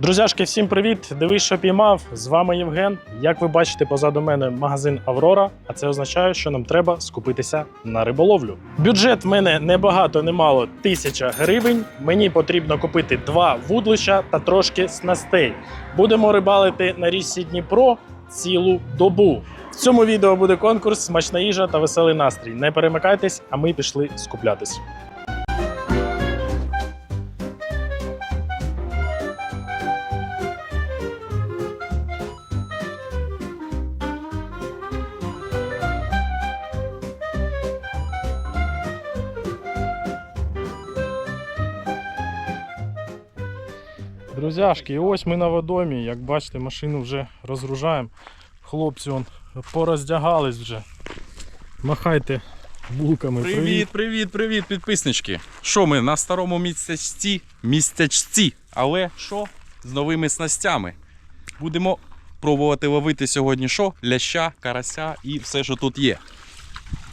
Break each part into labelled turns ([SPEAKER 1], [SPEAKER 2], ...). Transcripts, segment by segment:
[SPEAKER 1] Друзяшки, всім привіт! Дивись, що піймав. З вами Євген. Як ви бачите, позаду мене магазин Аврора, а це означає, що нам треба скупитися на риболовлю. Бюджет в мене не багато, не тисяча гривень. Мені потрібно купити два вудлища та трошки снастей. Будемо рибалити на річці Дніпро цілу добу. В цьому відео буде конкурс, смачна їжа та веселий настрій. Не перемикайтесь, а ми пішли скуплятись. Друзяшки, і ось ми на водомі. Як бачите, машину вже розгружаємо. Хлопці он пороздягались вже. Махайте булками.
[SPEAKER 2] Привіт, привіт, привіт, підписнички. Що ми на старому містечці, містечці, але що з новими снастями? Будемо пробувати ловити сьогодні що? Ляща, карася і все, що тут є.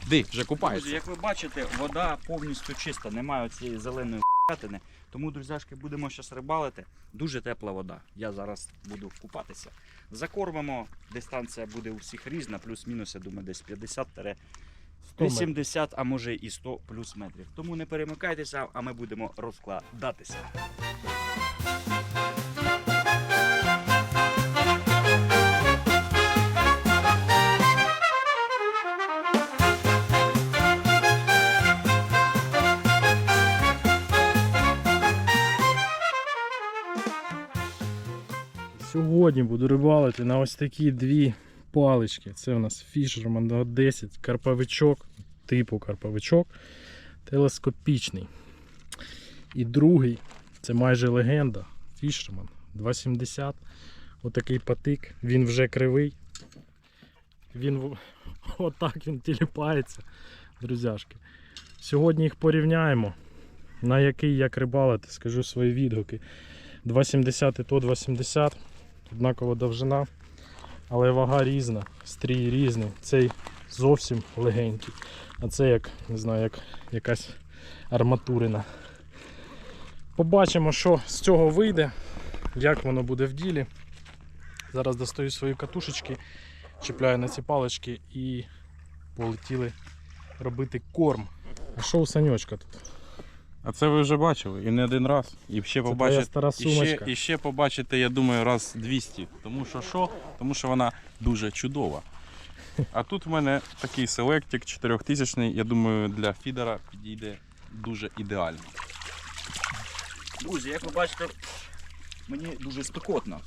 [SPEAKER 2] Ди, вже
[SPEAKER 3] Друзі, як ви бачите, вода повністю чиста, немає цієї зеленої п'ятини. Тому, друзяшки, будемо зараз рибалити. Дуже тепла вода. Я зараз буду купатися. Закормимо. Дистанція буде у всіх різна, плюс-мінус, я думаю, десь 50 80, а може і 100 плюс метрів. Тому не перемикайтеся, а ми будемо розкладатися.
[SPEAKER 1] Сьогодні буду рибалити на ось такі дві палички. Це у нас Fisherman 10 карпавичок, типу карпавичок, телескопічний. І другий, це майже легенда. Fisherman 270. Отакий патик. Він вже кривий. Він отак він тіліпається, друзяшки. Сьогодні їх порівняємо. На який як рибалити, скажу свої відгуки. 2,70 і то 2,70, однакова довжина, але вага різна, стрій різний. Цей зовсім легенький, а це як, не знаю, як якась арматурина. Побачимо, що з цього вийде, як воно буде в ділі. Зараз достаю свої катушечки, чіпляю на ці палички і полетіли робити корм. А що у саньочка тут?
[SPEAKER 2] А це ви вже бачили і не один раз. І ще
[SPEAKER 1] Це
[SPEAKER 2] побачите.
[SPEAKER 1] стара
[SPEAKER 2] І ще, і ще побачите, я думаю, раз 200. Тому що що? Тому що вона дуже чудова. А тут в мене такий селектик 4000 я думаю, для фідера підійде дуже ідеально.
[SPEAKER 3] Друзі, як ви бачите, мені дуже спекотно,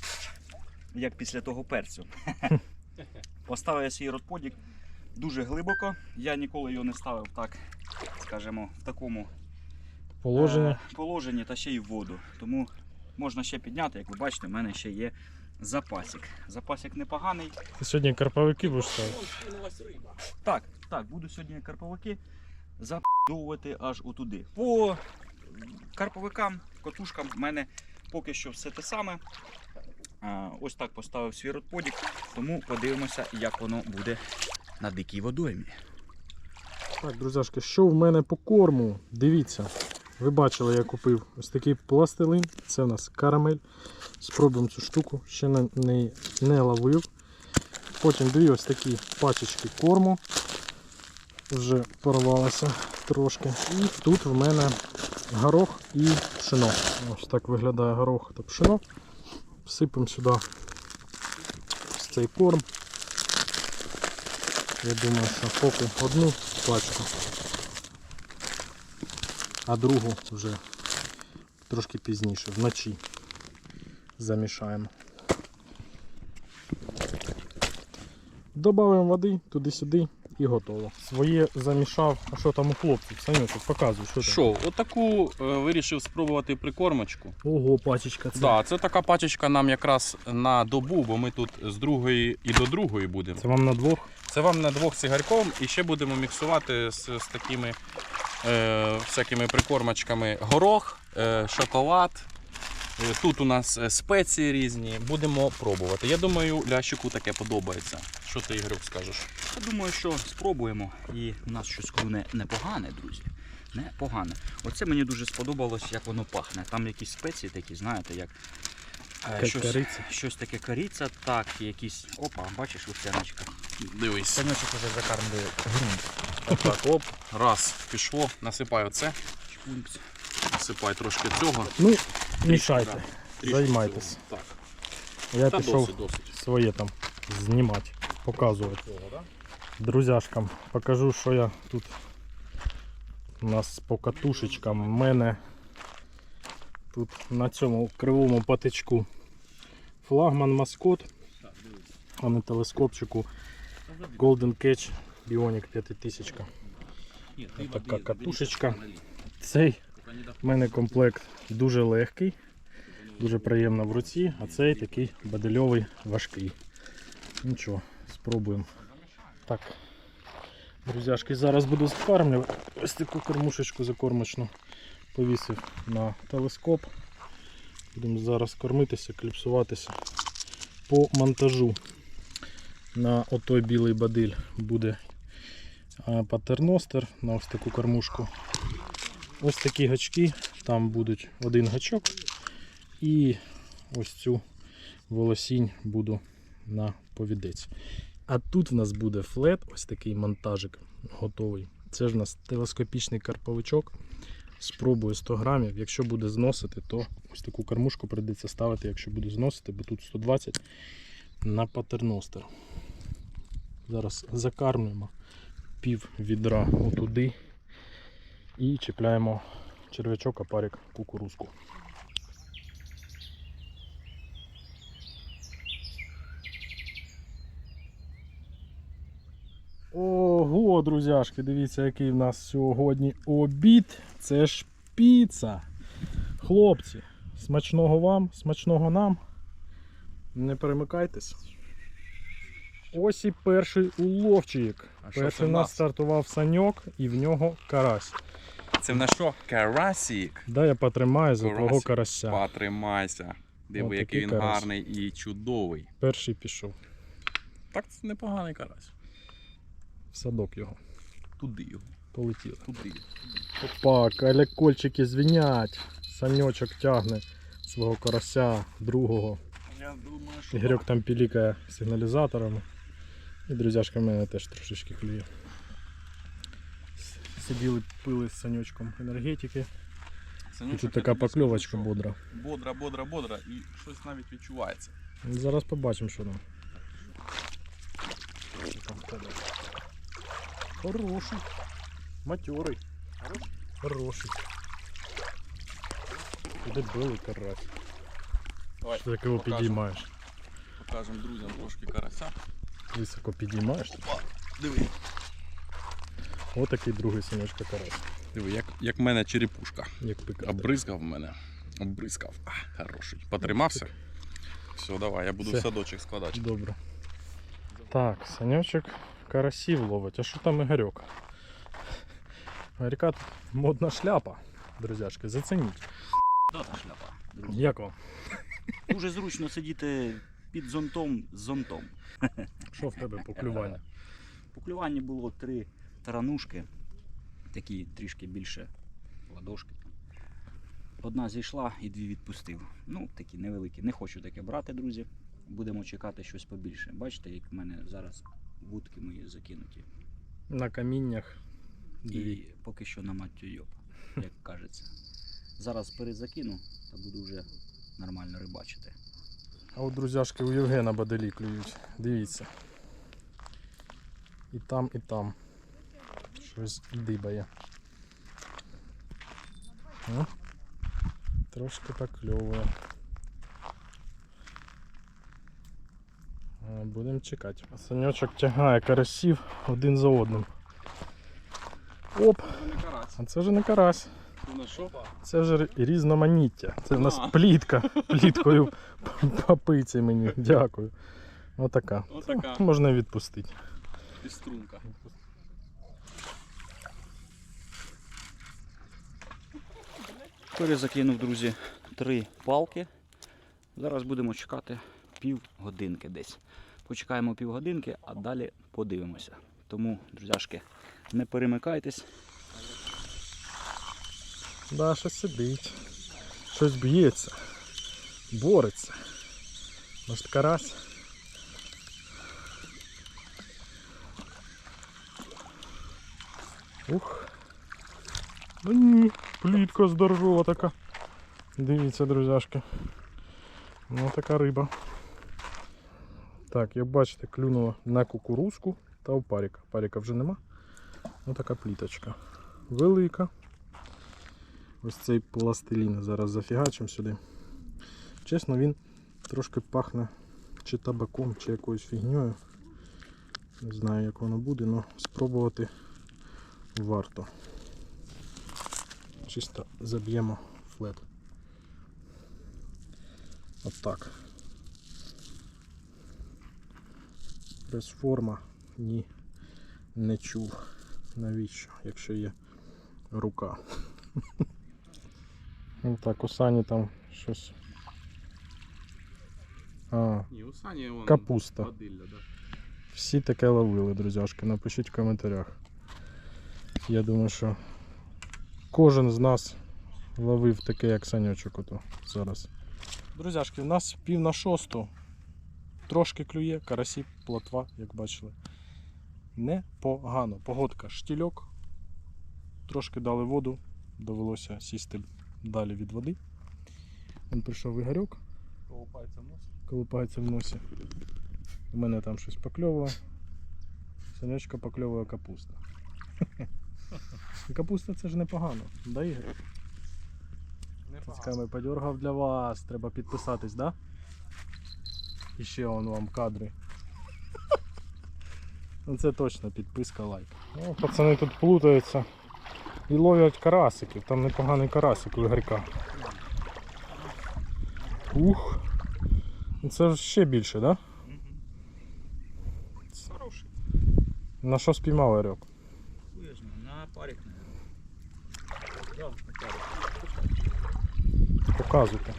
[SPEAKER 3] як після того перцю. Поставив я свій розподік дуже глибоко. Я ніколи його не ставив так, скажімо, в такому
[SPEAKER 1] Положення.
[SPEAKER 3] е, положенні та ще й в воду. Тому можна ще підняти, як ви бачите, в мене ще є запасик. Запасик непоганий.
[SPEAKER 1] Ти сьогодні карпавики будеш ставити?
[SPEAKER 3] Так, так, буду сьогодні карповики запудовувати аж отуди. По карповикам, котушкам в мене поки що все те саме. Ось так поставив свій родподік, тому подивимося, як воно буде на дикій водоймі.
[SPEAKER 1] Так, друзяшки, що в мене по корму? Дивіться. Ви бачили, я купив ось такий пластилин. Це у нас карамель. Спробуємо цю штуку. Ще не, не, не ловив. Потім дві ось такі пачечки корму. Вже порвалося трошки. І тут в мене горох і пшено. Ось так виглядає горох та пшено. Всипемо сюди ось цей корм. Я думаю, що поки одну пачку, а другу вже трошки пізніше, вночі замішаємо. Добавимо води туди-сюди і готово. Своє замішав. А що там у хлопців? Санюшок, показуй, що там.
[SPEAKER 2] Що, отаку е, вирішив спробувати прикормочку.
[SPEAKER 1] Ого, пачечка це.
[SPEAKER 2] Да, це така пачечка нам якраз на добу, бо ми тут з другої і до другої будемо.
[SPEAKER 1] Це вам на двох.
[SPEAKER 2] Це вам на двох цигарком і ще будемо міксувати з, з такими всякими прикормочками горох, е, шоколад. Е, Тут у нас е, спеції різні. Будемо пробувати. Я думаю, лящику таке подобається. Що ти, Ігорюк, скажеш?
[SPEAKER 3] Я думаю, що спробуємо. І в нас щось клюне непогане, друзі. Непогане. Оце мені дуже сподобалось, як воно пахне. Там якісь спеції такі, знаєте, як Е, щось,
[SPEAKER 1] кориця.
[SPEAKER 3] щось таке кориця, так, якісь. Опа, бачиш луцяночка.
[SPEAKER 2] Дивись.
[SPEAKER 3] Санечок уже закармлює ґрунт.
[SPEAKER 2] Отак, оп. Раз, пішло. Насипаю це. Насипаю трошки цього.
[SPEAKER 1] Ну, мішайте,
[SPEAKER 2] да.
[SPEAKER 1] Займайтесь.
[SPEAKER 2] цього. Так.
[SPEAKER 1] Я
[SPEAKER 2] Та
[SPEAKER 1] пішов
[SPEAKER 2] досить, досить.
[SPEAKER 1] своє там знімати, показувати. Друзяшкам покажу, що я тут у нас по катушечкам. У мене тут на цьому кривому патичку флагман маскот, а на телескопчику Golden Catch Bionic 5000. Така катушечка. Цей в мене комплект дуже легкий, дуже приємно в руці, а цей такий бадельовий важкий. Нічого, спробуємо. Так, друзяшки, зараз буду скармлювати. Ось таку кормушечку закормочну повісив на телескоп. Будемо зараз кормитися, кліпсуватися. По монтажу на отой білий бадиль буде патерностер на ось таку кормушку. Ось такі гачки, там будуть один гачок і ось цю волосінь буду на повідець. А тут в нас буде флет, ось такий монтажик готовий. Це ж у нас телескопічний карповичок. Спробую 100 грамів. Якщо буде зносити, то ось таку кормушку прийдеться ставити, якщо буду зносити, бо тут 120 на патерностер. Зараз закармлюємо пів відра отуди і чіпляємо черв'ячок, опарик, кукурузку. Ого, друзяшки, дивіться, який в нас сьогодні обід. Це ж піца. Хлопці, смачного вам, смачного нам. Не перемикайтесь. Ось і перший уловчик.
[SPEAKER 2] А що
[SPEAKER 1] Перший у нас
[SPEAKER 2] нас?
[SPEAKER 1] стартував саньок і в нього карась.
[SPEAKER 2] Це в нас що? Карасік.
[SPEAKER 1] Дай я потримаю за твого
[SPEAKER 2] Карасик.
[SPEAKER 1] карася.
[SPEAKER 2] Потримайся. Диви,
[SPEAKER 1] От
[SPEAKER 2] який він
[SPEAKER 1] карась.
[SPEAKER 2] гарний і чудовий.
[SPEAKER 1] Перший пішов.
[SPEAKER 2] Так це непоганий карась.
[SPEAKER 1] В садок його.
[SPEAKER 2] Туди його.
[SPEAKER 1] Полетіли.
[SPEAKER 2] Туди.
[SPEAKER 1] Опа, колякольчики звінять. Саньочок тягне свого карася, другого.
[SPEAKER 2] Я думаю, що.
[SPEAKER 1] Ігорьок там пілікає сигналізаторами. І друзяшка в мене теж трошечки клює. Сиділи, пили з саньочком енергетики. І тут така покльовочка бодра.
[SPEAKER 2] Бодра, бодра, бодра. І щось навіть відчувається.
[SPEAKER 1] Зараз побачимо, що там. Хороший. Матьорий. Хороший. Куди білий карась.
[SPEAKER 2] Давай,
[SPEAKER 1] Що ти його
[SPEAKER 2] покажемо.
[SPEAKER 1] підіймаєш?
[SPEAKER 2] Покажемо друзям трошки карася.
[SPEAKER 1] Високо підіймаєш.
[SPEAKER 2] Опа, диви.
[SPEAKER 1] Отакий другий синячка карась.
[SPEAKER 2] Диви, як, як в мене черепушка.
[SPEAKER 1] Як пика.
[SPEAKER 2] Обризкав мене. Обризкав. А, хороший. Потримався. Все, давай, я буду
[SPEAKER 1] Все.
[SPEAKER 2] в садочок складати.
[SPEAKER 1] Добре. Так, санечок карасів ловить. А що там Ігорьок? Ігорька тут модна шляпа, друзяшки, зацініть.
[SPEAKER 3] Дота шляпа. друзі.
[SPEAKER 1] Як вам?
[SPEAKER 3] Дуже зручно сидіти під зонтом з зонтом.
[SPEAKER 1] Що в тебе по клюванню?
[SPEAKER 3] По клюванні було три таранушки, такі трішки більше ладошки. Одна зійшла і дві відпустив. Ну, такі невеликі. Не хочу таке брати, друзі. Будемо чекати щось побільше. Бачите, як в мене зараз вудки мої закинуті.
[SPEAKER 1] На каміннях.
[SPEAKER 3] І поки що на маттю йоп, як кажеться. Зараз перезакину та буду вже нормально рибачити.
[SPEAKER 1] А от друзяшки у Євгена баделі клюють. Дивіться. І там, і там. Щось дибає. О, Трошки так кльовує. Будемо чекати. Саньочок тягає карасів один за одним. Оп! А це вже не карась. Це вже різноманіття. Це в нас плітка. Пліткою попиці мені. Дякую. Отака.
[SPEAKER 2] Отака.
[SPEAKER 1] Можна відпустити.
[SPEAKER 2] Піструнка.
[SPEAKER 3] Перезакинув, друзі, три палки. Зараз будемо чекати півгодинки десь. Почекаємо півгодинки, а далі подивимося. Тому, друзяшки, не перемикайтесь.
[SPEAKER 1] Да, щось сидить. Щось б'ється. Бореться. Може карась? Ух. Ну ні, плітка здорова така. Дивіться, друзяшки. Ну така риба. Так, як бачите, клюнула на кукурузку та опаріка. Паріка вже нема. Ну така пліточка. Велика. Ось цей пластилін зараз зафігачимо сюди. Чесно, він трошки пахне чи табаком, чи якоюсь фігньою. Не знаю, як воно буде, але спробувати варто. Чисто заб'ємо флет. Отак. Без форма ні не чув. Навіщо, якщо є рука. Ну так, у Сані там щось. А,
[SPEAKER 2] Ні, у Сані вон
[SPEAKER 1] Капуста.
[SPEAKER 2] бадилля, да.
[SPEAKER 1] всі таке ловили, друзяшки. Напишіть в коментарях. Я думаю, що кожен з нас ловив таке, як санючок ото зараз. Друзяшки, в нас пів на шосту. Трошки клює, карасі, плотва, як бачили. Непогано. Погодка штільок. Трошки дали воду, довелося сісти далі від води. Він прийшов Ігорьок,
[SPEAKER 2] Колупається в нос.
[SPEAKER 1] колупається в носі. У мене там щось покльовує. Санечка покльовує капуста. І Капуста це ж непогано. Да, Ігор? Цицьками подергав для вас. Треба підписатись, да? І ще он вам кадри. Ну це точно підписка лайк. Ну, пацани тут плутаються і ловлять карасиків. Там непоганий карасик у Ігорька. Ух. Ну, Це ж ще більше, да?
[SPEAKER 3] Хороший.
[SPEAKER 1] На що спіймав Ігорьок?
[SPEAKER 3] На парик, Да, на.
[SPEAKER 1] Показуйте.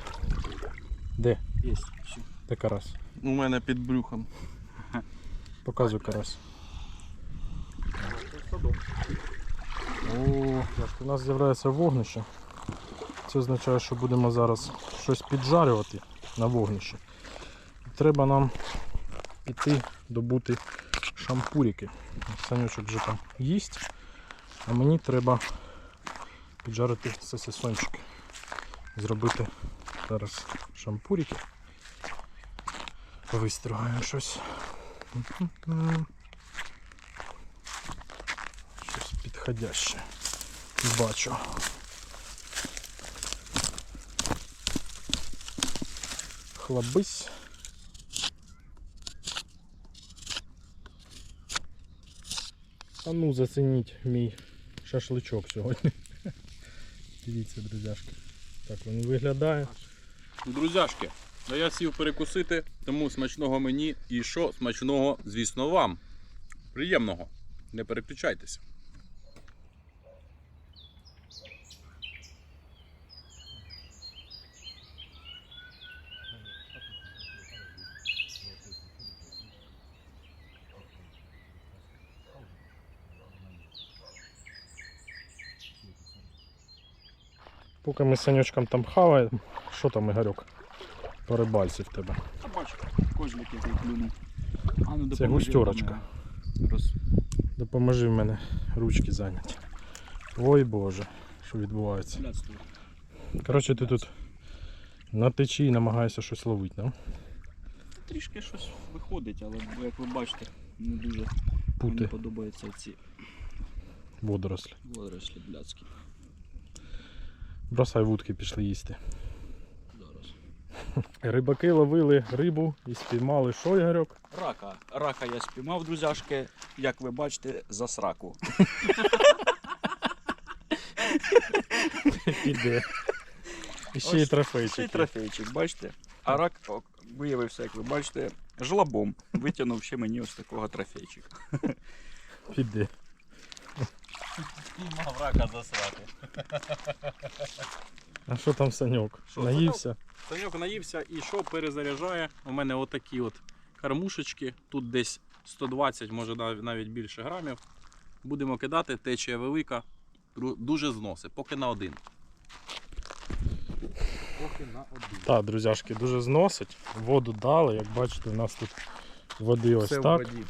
[SPEAKER 1] Де?
[SPEAKER 3] Есть, все.
[SPEAKER 1] Де карась?
[SPEAKER 2] У мене під брюхом.
[SPEAKER 1] Показуй карась. О, у нас з'являється вогнище. Це означає, що будемо зараз щось піджарювати на вогнищі. Треба нам піти добути шампурики. Санючок вже там їсть, а мені треба піджарити сосисончики. Зробити зараз шампурики. Вистригаємо щось. М. Щось підходяще. Бачу. Хлобись. А ну зацініть мій шашличок сьогодні. Дивіться, друзяшки. Так він виглядає.
[SPEAKER 2] Друзяшки, а я сів перекусити, тому смачного мені і що смачного, звісно, вам. Приємного. Не переключайтеся.
[SPEAKER 1] Поки ми з санючком там хаваємо, що там Ігорьок? По рибальці в тебе.
[SPEAKER 3] Та бачу, козлик який клюнув. А ну
[SPEAKER 1] Це
[SPEAKER 3] мене Роз...
[SPEAKER 1] Допоможи в мене ручки зайняті. Ой Боже, що відбувається. Коротше, ти тут на течії намагаєшся щось ловити, да?
[SPEAKER 3] Трішки щось виходить, але як ви бачите, не дуже мені подобаються ці
[SPEAKER 1] водорослі.
[SPEAKER 3] водорослі блядські.
[SPEAKER 1] Бросай вудки, пішли їсти. Рибаки ловили рибу і спіймали що, Ігорьок?
[SPEAKER 3] Рака. Рака я спіймав, друзяшки, як ви бачите, за сраку.
[SPEAKER 1] Іде. І ще й
[SPEAKER 3] Ось Цей
[SPEAKER 1] трофейчик.
[SPEAKER 3] трофейчик, бачите? А рак о, виявився, як ви бачите, жлобом. Витягнув ще мені ось такого трофейчика.
[SPEAKER 1] Іде.
[SPEAKER 2] Піймав рака засрати.
[SPEAKER 1] А що там саньок?
[SPEAKER 2] Що,
[SPEAKER 1] Наївся?
[SPEAKER 2] Саньок наївся і що перезаряджає. У мене отакі от кормушечки. Тут десь 120, може навіть більше грамів. Будемо кидати, течія велика, дуже зноси, поки на один. поки на один.
[SPEAKER 1] Так, друзяшки, дуже зносить. Воду дали, як бачите, у нас тут води ось
[SPEAKER 2] Все в воді.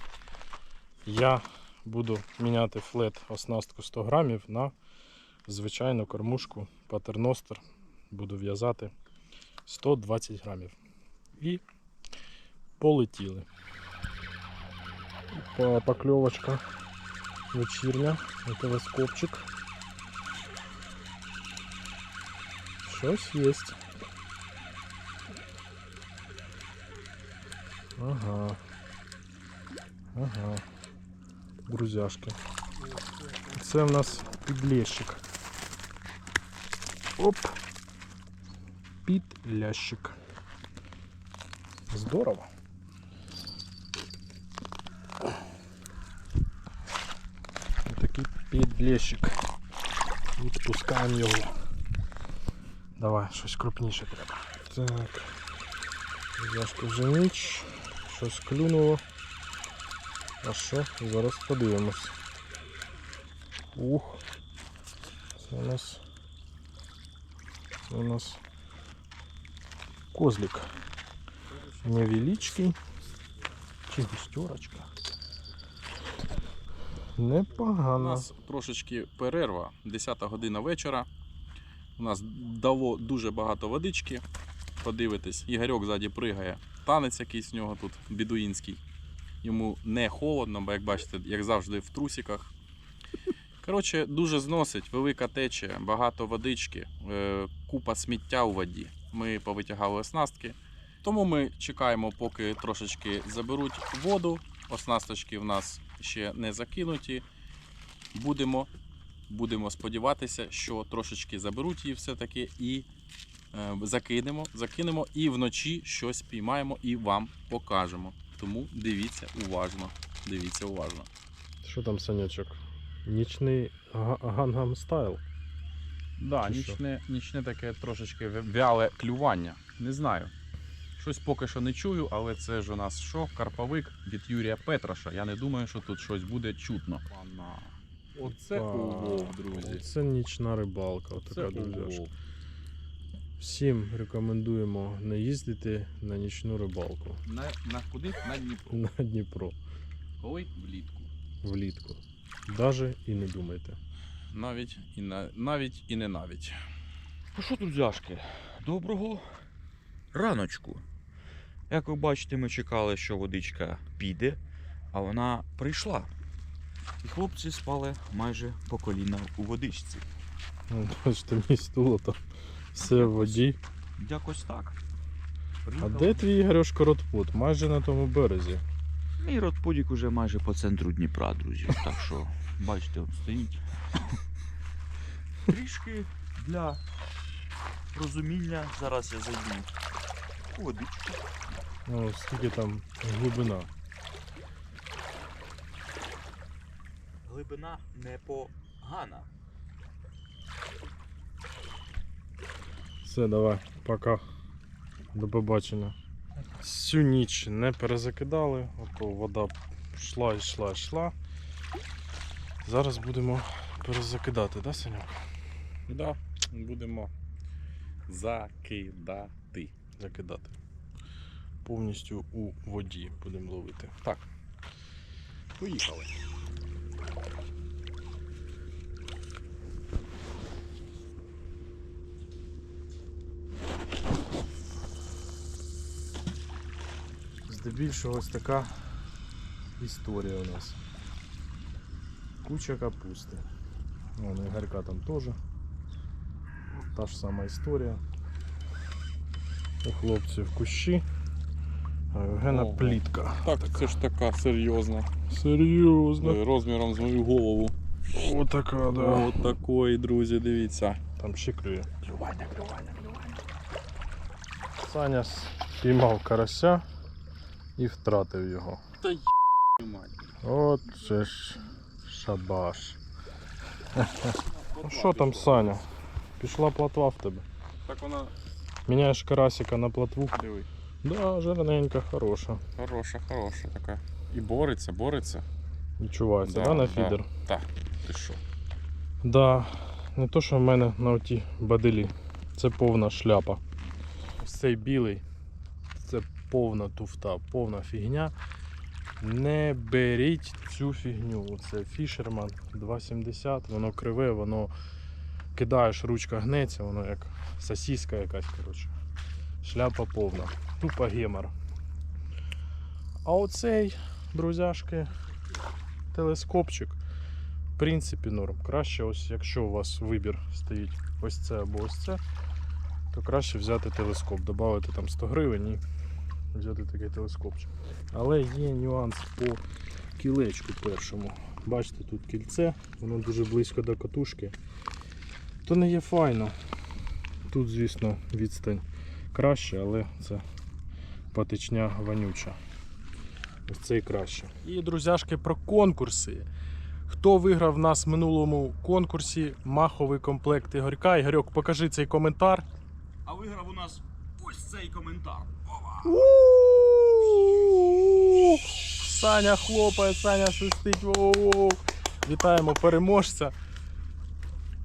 [SPEAKER 1] Я буду міняти флет оснастку 100 грамів на звичайну кормушку патерностер. Буду в'язати 120 грамів. І полетіли. Покльовочка вечірня на телескопчик. Щось є. Ага. Ага. Друзяшки. Це в нас підлещик. Оп. Підлящик. Здорово. Такий підлещик. Відпускаємо його. Давай, щось крупніше треба. Так. Друзяшки вже ніч. Щось клюнуло. А що? Зараз подивимось. Ух. Це у нас. Це у нас козлик. Невеличкий. Чи густерочка.
[SPEAKER 2] У нас трошечки перерва, 10 година вечора. У нас дало дуже багато водички. Подивитись, Ігорьок ззаді пригає. Танець якийсь в нього тут бідуїнський. Йому не холодно, бо як бачите, як завжди в трусиках. Коротше, дуже зносить, велика течія, багато водички, е, купа сміття у воді. Ми повитягали оснастки. Тому ми чекаємо, поки трошечки заберуть воду. Оснасточки в нас ще не закинуті. Будемо, будемо сподіватися, що трошечки заберуть її все-таки і е, закинемо, закинемо і вночі щось піймаємо і вам покажемо. Тому дивіться уважно. Дивіться уважно.
[SPEAKER 1] Що там, Санячок? Нічний гангам стайл.
[SPEAKER 2] Да, нічне, нічне таке трошечки вяле клювання. Не знаю. Щось поки що не чую, але це ж у нас що? Карповик від Юрія Петраша. Я не думаю, що тут щось буде чутно. Оце улов, друзі.
[SPEAKER 1] Це нічна рибалка.
[SPEAKER 2] Це
[SPEAKER 1] Отака друзяшка. Всім рекомендуємо не їздити на нічну рибалку
[SPEAKER 2] На, на куди? На Дніпро.
[SPEAKER 1] на Дніпро
[SPEAKER 2] Коли влітку.
[SPEAKER 1] влітку. Даже і не думайте.
[SPEAKER 2] Навіть і на навіть і не навіть.
[SPEAKER 3] Ну що, друзяшки, доброго раночку. Як ви бачите, ми чекали, що водичка піде, а вона прийшла. І хлопці спали майже по коліна у водичці.
[SPEAKER 1] Ну, Бачите, мій стул там все в воді.
[SPEAKER 3] Якось так.
[SPEAKER 1] А де твій Ігорюш Коротпут? Майже на тому березі.
[SPEAKER 3] Мій родподік уже майже по центру Дніпра, друзі. Так що, бачите, он стоїть. Трішки для розуміння. Зараз я зайду у водичку.
[SPEAKER 1] Ну, скільки там глибина.
[SPEAKER 3] Глибина непогана.
[SPEAKER 1] Все, давай, пока. До побачення. Всю ніч не перезакидали, ото вода йшла, йшла, йшла. Зараз будемо перезакидати, да, Саньок?
[SPEAKER 2] Да, будемо закидати.
[SPEAKER 1] Закидати. Повністю у воді будемо ловити.
[SPEAKER 2] Так. Поїхали.
[SPEAKER 1] Здебільшого ось така історія у нас. Куча капусти. Вон Ігорка там теж. Та ж сама історія. У хлопців кущі, а у Євгена
[SPEAKER 2] Ого.
[SPEAKER 1] плітка.
[SPEAKER 2] Так, це ж така серйозна.
[SPEAKER 1] Серйозно.
[SPEAKER 2] Розміром з мою голову.
[SPEAKER 1] Отака, да.
[SPEAKER 2] От такої, друзі, дивіться.
[SPEAKER 1] Там ще клює.
[SPEAKER 2] Клювання, клювання, клювання.
[SPEAKER 1] Саня спіймав карася І втратив його.
[SPEAKER 2] Та й мать.
[SPEAKER 1] От це ж шабаш. Ну що там, Саня? Пішла платва в тебе.
[SPEAKER 2] Так вона,
[SPEAKER 1] Міняєш карасика на платву.
[SPEAKER 2] диви,
[SPEAKER 1] Да, жирненька, хороша.
[SPEAKER 2] хороша, хороша така. І бореться, бореться.
[SPEAKER 1] Відчувається, да,
[SPEAKER 2] Да,
[SPEAKER 1] на фідер?
[SPEAKER 2] Так, ти що?
[SPEAKER 1] Да. Не то, що в мене на оті баделі. Це повна шляпа. цей білий повна туфта, повна фігня. Не беріть цю фігню. Це Fisherman 270, воно криве, воно кидаєш, ручка гнеться, воно як сосіска якась, коротше. Шляпа повна. Тупо гемор. А оцей, друзяшки, телескопчик, в принципі, норм. Краще, ось, якщо у вас вибір стоїть ось це або ось це, то краще взяти телескоп, додати там 100 гривень і взяти такий телескопчик. Але є нюанс по кілечку першому. Бачите, тут кільце, воно дуже близько до катушки. То не є файно. Тут, звісно, відстань краще, але це патичня вонюча. Ось це і краще. І, друзяшки, про конкурси. Хто виграв в нас в минулому конкурсі маховий комплект Ігорька? Ігорьок, покажи цей коментар.
[SPEAKER 3] А виграв у нас ось цей коментар.
[SPEAKER 1] Саня хлопає, Саня свистить. Вітаємо переможця.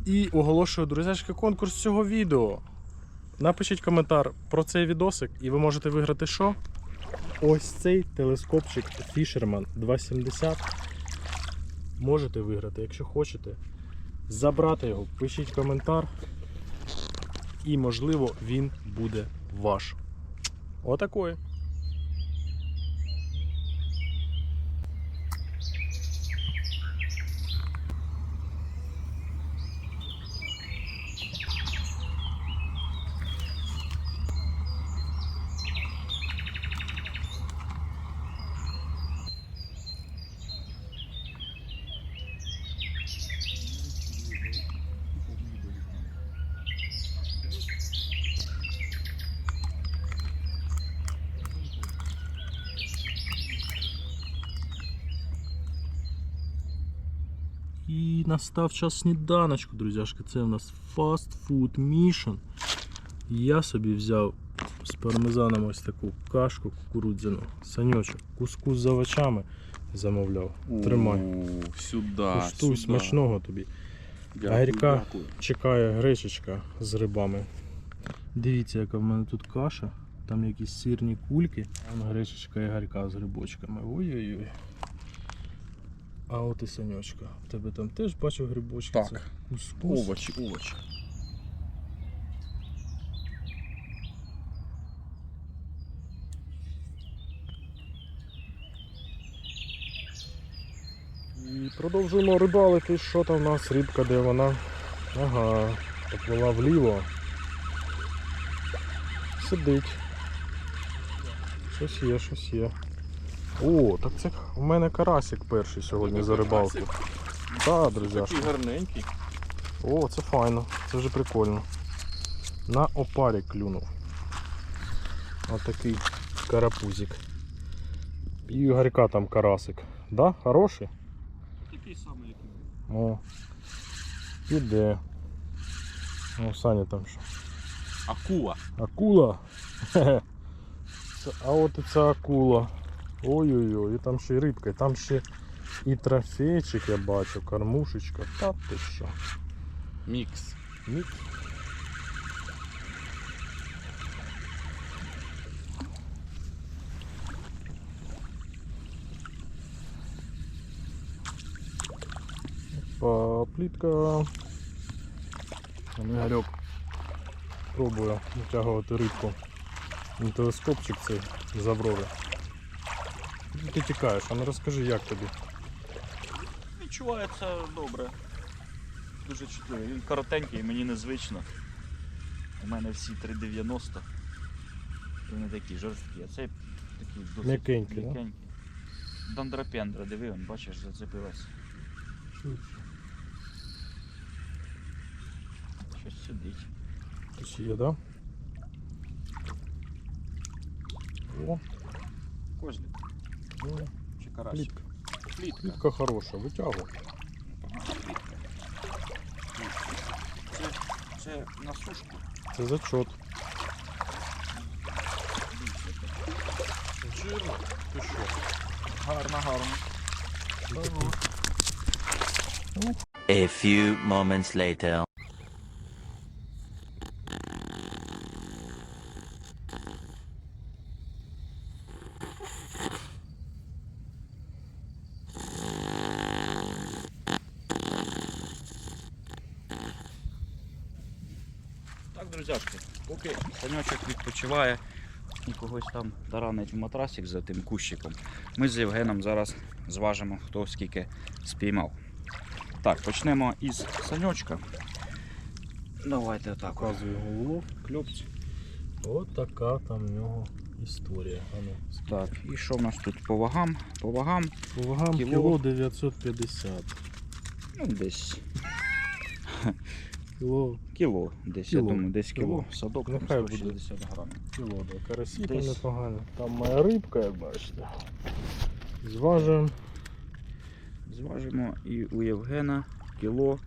[SPEAKER 1] І оголошую, друзяшки, конкурс цього відео. Напишіть коментар про цей відосик, і ви можете виграти що? Ось цей телескопчик Fisherman 270. Можете виграти, якщо хочете. Забрати його, пишіть коментар. І, можливо, він буде ваш. Отакої. І настав час сніданочку, друзяшки. Це у нас Fast Food Mission. Я собі взяв з пармезаном ось таку кашку кукурудзяну, саньочок, кускус з овочами замовляв. Тримай.
[SPEAKER 2] Сюди.
[SPEAKER 1] Куштуй смачного тобі. Гірка чекає гречечка з рибами. Дивіться, яка в мене тут каша. Там якісь сирні кульки. Там гречечка і гарька з грибочками. Ой-ой-ой. А от і саньочка. В тебе там теж бачу грибочки.
[SPEAKER 2] Так.
[SPEAKER 1] Це кускус.
[SPEAKER 2] Овочі, овочі.
[SPEAKER 1] І продовжуємо рибалити. Що там в нас рибка, де вона? Ага, поплила вліво. Сидить. Щось є, щось є. О, так це у мене карасик перший сьогодні за рибалку. Так, друзяшки.
[SPEAKER 2] Такий гарненький.
[SPEAKER 1] О, це файно, це вже прикольно. На опарі клюнув. Отакий карапузик. І у Гарька там карасик. Да? Хороший?
[SPEAKER 3] Такий самий, як і
[SPEAKER 1] О. Іде. Ну, Саня там що.
[SPEAKER 2] Акула.
[SPEAKER 1] Акула. Це- А от і ця акула. Ой-ой-ой, там ще й рибка, там ще і трофейчик я бачу, кормушечка. Та ти що.
[SPEAKER 2] Мікс.
[SPEAKER 1] Ні. Опа, плітка. Не Гарьок пробує витягувати рибку. Телескопчик цей з Аврори. Ти тікаєш, а ну розкажи, як тобі.
[SPEAKER 3] Відчувається добре. Дуже чутливий. Він коротенький, мені незвично. У мене всі 3,90. І Вони такі жорсткі, а цей такий досить
[SPEAKER 1] М'якенький, да?
[SPEAKER 3] м'якенький. Диви, он, бачиш, зацепилась. Щось сидить.
[SPEAKER 1] Щось є, да? О,
[SPEAKER 3] Козлик
[SPEAKER 1] ну,
[SPEAKER 3] чи карасик?
[SPEAKER 1] плітка.
[SPEAKER 3] Плітка.
[SPEAKER 1] Плітка хороша, витягуй.
[SPEAKER 3] Це, це на сушку.
[SPEAKER 1] Це зачот. Жирно? Ти що?
[SPEAKER 3] Гарно, гарно.
[SPEAKER 4] A few moments later.
[SPEAKER 3] Друзяшки, поки саньочок відпочиває і когось там таранить в матрасик за тим кущиком, ми з Євгеном зараз зважимо, хто скільки спіймав. Так, почнемо із саньочка. Давайте так.
[SPEAKER 1] Показую голову.
[SPEAKER 3] Клюпць.
[SPEAKER 1] От така там в нього історія. Ану,
[SPEAKER 3] Так, і що в нас тут по вагам? По вагам,
[SPEAKER 1] по вагам
[SPEAKER 3] Кіло.
[SPEAKER 1] кіло 950.
[SPEAKER 3] ну десь
[SPEAKER 1] Кіло,
[SPEAKER 3] кіло, десь,
[SPEAKER 1] Кіло.
[SPEAKER 3] я думаю, десь кіло.
[SPEAKER 1] Кіло.
[SPEAKER 3] Садок там
[SPEAKER 1] Нехай буде.
[SPEAKER 3] 160 грамів.
[SPEAKER 1] кіло, да. Карасі там непогано. Там моя рибка, як бачите. Зважуємо.
[SPEAKER 3] Зважимо і у Євгена кіло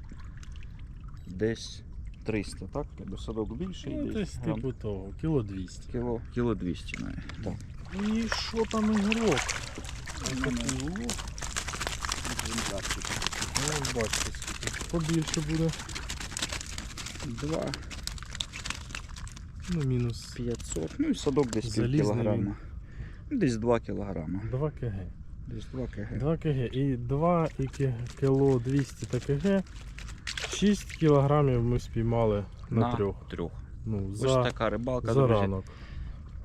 [SPEAKER 3] десь 300, так? Якби садок більший,
[SPEAKER 1] Ну, десь
[SPEAKER 3] грам
[SPEAKER 1] типу того, кіло 200.
[SPEAKER 3] кіло, кіло 200 навіть. Так.
[SPEAKER 1] І що там ігрок? Ось
[SPEAKER 3] Ну.
[SPEAKER 1] Ну, бачите, скільки. Побільше буде.
[SPEAKER 3] Два
[SPEAKER 1] Ну, мінус
[SPEAKER 3] 500, ну і садок десь пів
[SPEAKER 1] Залізний
[SPEAKER 3] кілограма. Ну, Десь 2 кілограма.
[SPEAKER 1] 2 кг.
[SPEAKER 3] Десь 2 кг.
[SPEAKER 1] 2 кг. І 2 і кіло 200 та кг. 6 кілограмів ми спіймали на, трьох.
[SPEAKER 3] трьох.
[SPEAKER 1] Ну,
[SPEAKER 3] Ось
[SPEAKER 1] за,
[SPEAKER 3] така рибалка,
[SPEAKER 1] за
[SPEAKER 3] друзі.
[SPEAKER 1] ранок.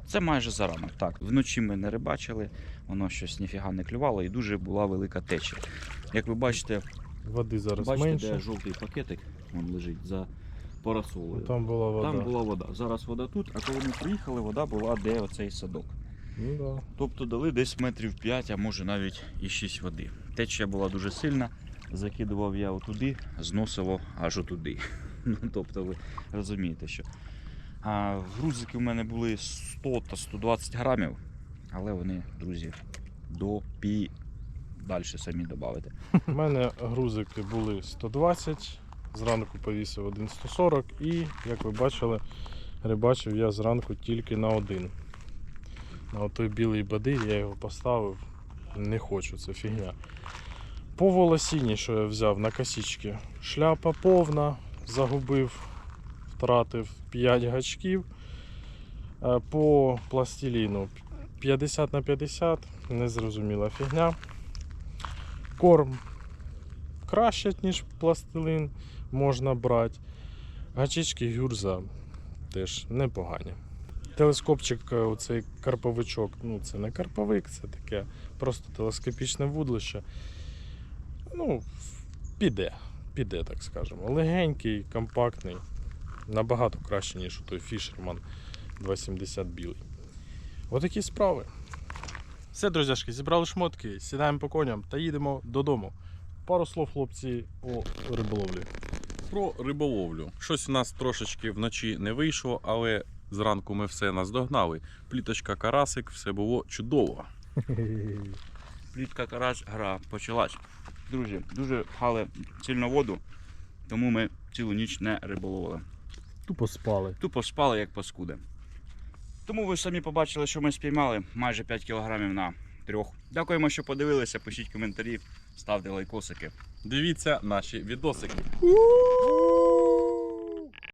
[SPEAKER 3] Це майже за ранок. Так, вночі ми не рибачили, воно щось ніфіга не клювало і дуже була велика течія. Як ви бачите,
[SPEAKER 1] Води зараз
[SPEAKER 3] бачите,
[SPEAKER 1] менше.
[SPEAKER 3] де жовтий пакетик він лежить за парасолою.
[SPEAKER 1] Ну, Там була вода.
[SPEAKER 3] Там була вода. Зараз вода тут, а коли ми приїхали, вода була де оцей садок.
[SPEAKER 1] Ну, да.
[SPEAKER 3] Тобто дали десь метрів 5, а може навіть і 6 води. Течія була дуже сильна. Закидував я отуди, зносило аж отуди. Ну, тобто ви розумієте, що. А грузики в мене були 100 та 120 грамів, але вони, друзі, до пі далі самі додавите.
[SPEAKER 1] У мене грузики були 120, зранку повісив один 140 і, як ви бачили, рибачив я зранку тільки на один. На той білий бади я його поставив. Не хочу, це фігня. По волосіні, що я взяв на косічки, шляпа повна, загубив, втратив 5 гачків. Е, По пластиліну 50 на 50, незрозуміла фігня. Корм краще, ніж пластилин можна брати. Гачечки гюрза теж непогані. Телескопчик, е, оцей карповичок, ну це не карповик, це таке просто телескопічне вудлище. Ну, піде, піде, так скажемо. Легенький, компактний, набагато краще, ніж той Фішерман 270 білий. Отакі справи. Все, друзяшки, зібрали шмотки, сідаємо по коням та їдемо додому. Пару слов, хлопці, о риболовлі.
[SPEAKER 2] Про риболовлю. Щось у нас трошечки вночі не вийшло, але зранку ми все наздогнали. Пліточка карасик, все було чудово.
[SPEAKER 3] Плітка карась гра почалась. Друзі, дуже пхали сильно воду, тому ми цілу ніч не риболовили.
[SPEAKER 1] Тупо спали.
[SPEAKER 3] Тупо спали як паскуди. Тому ви самі побачили, що ми спіймали майже 5 кілограмів на трьох. Дякуємо, що подивилися. Пишіть коментарі, ставте лайкосики.
[SPEAKER 2] Дивіться наші відосики.